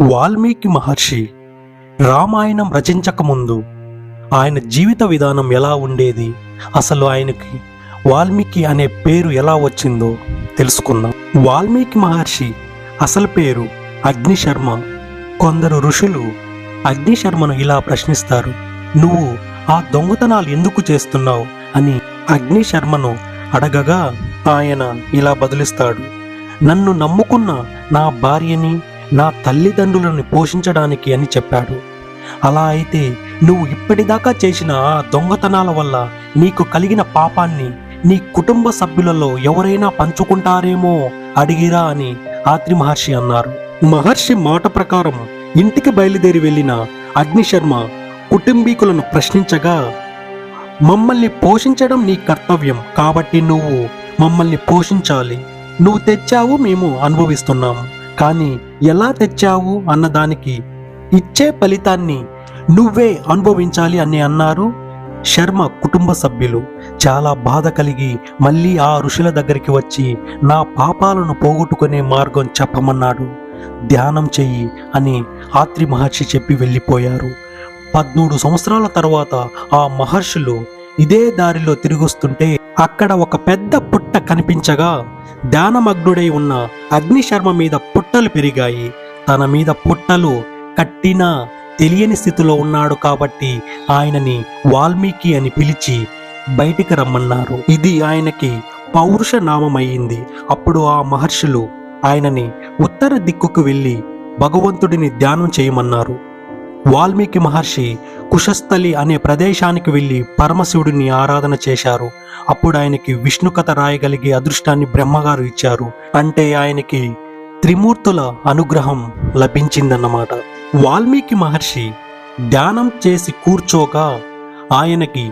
వాల్మీకి మహర్షి రామాయణం రచించకముందు ఆయన జీవిత విధానం ఎలా ఉండేది అసలు ఆయనకి వాల్మీకి అనే పేరు ఎలా వచ్చిందో తెలుసుకుందాం. వాల్మీకి మహర్షి అసలు పేరు అగ్నిశర్మ. కొందరు ఋషులు అగ్నిశర్మను ఇలా ప్రశ్నిస్తారు నువ్వు ఆ దొంగతనాలు ఎందుకు చేస్తున్నావు? అని అగ్నిశర్మను అడగగా ఆయన ఇలా బదులిస్తాడు నన్ను నమ్ముకున్న నా భార్యని నా తల్లిదండ్రులను పోషించడానికి అని చెప్పాడు. అలా అయితే నువ్వు ఇప్పటిదాకా చేసిన ఆ దొంగతనాల వల్ల నీకు కలిగిన పాపాన్ని నీ కుటుంబ సభ్యులలో ఎవరైనా పంచుకుంటారేమో అడిగిరా అని ఆత్రి మహర్షి అన్నారు. మహర్షి మాట ప్రకారం ఇంటికి బయలుదేరి వెళ్ళిన అగ్నిశర్మ కుటుంబీకులను ప్రశ్నించగా మమ్మల్ని పోషించడం నీ కర్తవ్యం కాబట్టి నువ్వు మమ్మల్ని పోషించాలి. నువ్వు తెచ్చావు మేము అనుభవిస్తున్నాము కానీ ఎలా తెచ్చావు అన్నదానికి ఇచ్చే ఫలితాన్ని నువ్వే అనుభవించాలి అని అన్నారు శర్మ కుటుంబ సభ్యులు. చాలా బాధ కలిగి మళ్ళీ ఆ ఋషుల దగ్గరికి వచ్చి నా పాపాలను పోగొట్టుకునే మార్గం చెప్పమన్నాడు. ధ్యానం చెయ్యి అని ఆత్రి మహర్షి చెప్పి వెళ్ళిపోయారు. పద్మూడు సంవత్సరాల తర్వాత ఆ మహర్షులు ఇదే దారిలో తిరిగొస్తుంటే అక్కడ ఒక పెద్ద పుట్ట కనిపించగా ధ్యానమగ్నుడై ఉన్న అగ్నిశర్మ మీద పుట్టలు పెరిగాయి. తన మీద పుట్టలు కట్టినా తెలియని స్థితిలో ఉన్నాడు కాబట్టి ఆయనని వాల్మీకి అని పిలిచి బయటికి రమ్మన్నారు. ఇది ఆయనకి పౌరుష నామమయ్యింది. అప్పుడు ఆ మహర్షులు ఆయనని ఉత్తర దిక్కుకు వెళ్ళి భగవంతుడిని ధ్యానం చేయమన్నారు. వాల్మీకి మహర్షి కుశస్థలి అనే ప్రదేశానికి వెళ్ళి పరమశివుడిని ఆరాధన చేశారు. అప్పుడు ఆయనకి విష్ణు కథ రాయగలిగే అదృష్టాన్ని బ్రహ్మగారు ఇచ్చారు. అంటే ఆయనకి త్రిమూర్తుల అనుగ్రహం లభించిందన్నమాట. వాల్మీకి మహర్షి ధ్యానం చేసి కూర్చోగా ఆయనకి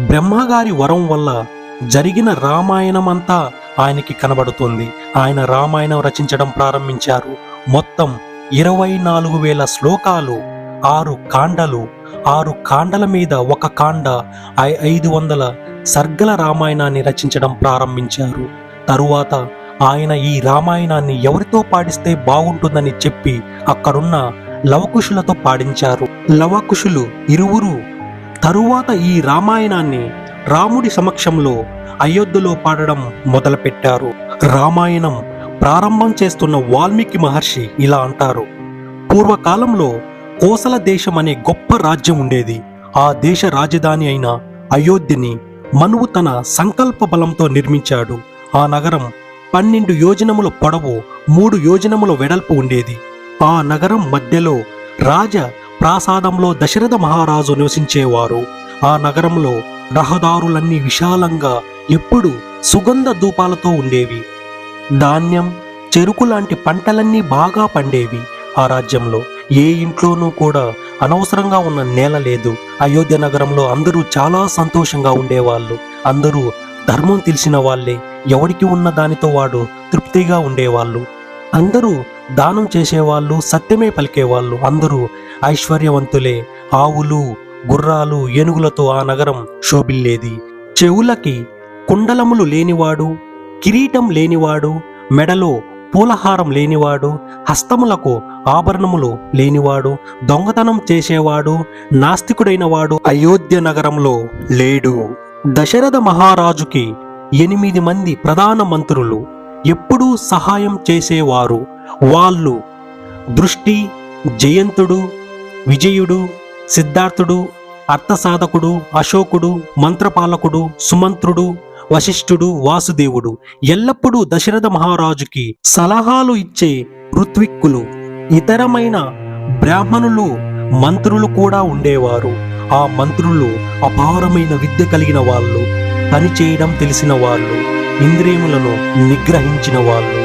బ్రహ్మగారి వరం వల్ల జరిగిన రామాయణమంతా ఆయనకి కనబడుతుంది. ఆయన రామాయణం రచించడం ప్రారంభించారు. మొత్తం ఇరవై నాలుగు వేల శ్లోకాలు ఆరు కాండలు. ఆరు కాండల మీద ఒక కాండ ఐ- ఐదు వందల సర్గల రామాయణాన్ని రచించడం ప్రారంభించారు. తరువాత ఆయన ఈ రామాయణాన్ని ఎవరితో పాడిస్తే బాగుంటుందని చెప్పి అక్కడున్న లవకుశులతో పాడించారు. లవకుశులు ఇరువురు తరువాత ఈ రామాయణాన్ని రాముడి సమక్షంలో అయోధ్యలో పాడడం మొదలుపెట్టారు. రామాయణం ప్రారంభం చేస్తున్న వాల్మీకి మహర్షి ఇలా అంటారు. పూర్వకాలంలో కోసల దేశం అనే గొప్ప రాజ్యం ఉండేది. ఆ దేశ రాజధాని అయిన అయోధ్యని మనువు తన సంకల్ప బలంతో నిర్మించాడు. ఆ నగరం పన్నెండు యోజనముల పొడవు మూడు యోజనముల వెడల్పు ఉండేది. ఆ నగరం మధ్యలో రాజ ప్రాసాదంలో దశరథ మహారాజు నివసించేవారు. ఆ నగరంలో రహదారులన్నీ విశాలంగా ఎప్పుడు సుగంధ ధూపాలతో ఉండేవి. ధాన్యం చెరుకు లాంటి పంటలన్నీ బాగా పండేవి ఆ రాజ్యంలో. ఏ ఇంట్లోనూ కూడా అనవసరంగా ఉన్న నేల లేదు. అయోధ్య నగరంలో అందరూ చాలా సంతోషంగా ఉండేవాళ్ళు. అందరూ ధర్మం తెలిసిన వాళ్ళే. ఎవరికి ఉన్న దానితో వాడు తృప్తిగా ఉండేవాళ్ళు. అందరూ దానం చేసేవాళ్ళు సత్యమే పలికేవాళ్ళు. అందరూ ఐశ్వర్యవంతులే. ఆవులు గుర్రాలు ఏనుగులతో ఆ నగరం శోభిల్లేది. చెవులకి కుండలములు లేనివాడు కిరీటం లేనివాడు మెడలో పూలహారం లేనివాడు హస్తములకు ఆభరణములు లేనివాడు దొంగతనం చేసేవాడు నాస్తికుడైన వాడు అయోధ్య నగరంలో లేడు. దశరథ మహారాజుకి ఎనిమిది మంది ప్రధాన మంత్రులు ఎప్పుడూ సహాయం చేసేవారు. వాళ్ళు దృష్టి జయంతుడు విజయుడు సిద్ధార్థుడు అర్థసాధకుడు అశోకుడు మంత్రపాలకుడు సుమంత్రుడు వశిష్ఠుడు వాసుదేవుడు ఎల్లప్పుడూ దశరథ మహారాజుకి సలహాలు ఇచ్చే ఋత్విక్కులు ఇతరమైన బ్రాహ్మణులు మంత్రులు కూడా ఉండేవారు. ఆ మంత్రులు అపారమైన విద్య కలిగిన వాళ్ళు పని చేయడం తెలిసిన వాళ్ళు ఇంద్రియములను నిగ్రహించిన వాళ్ళు.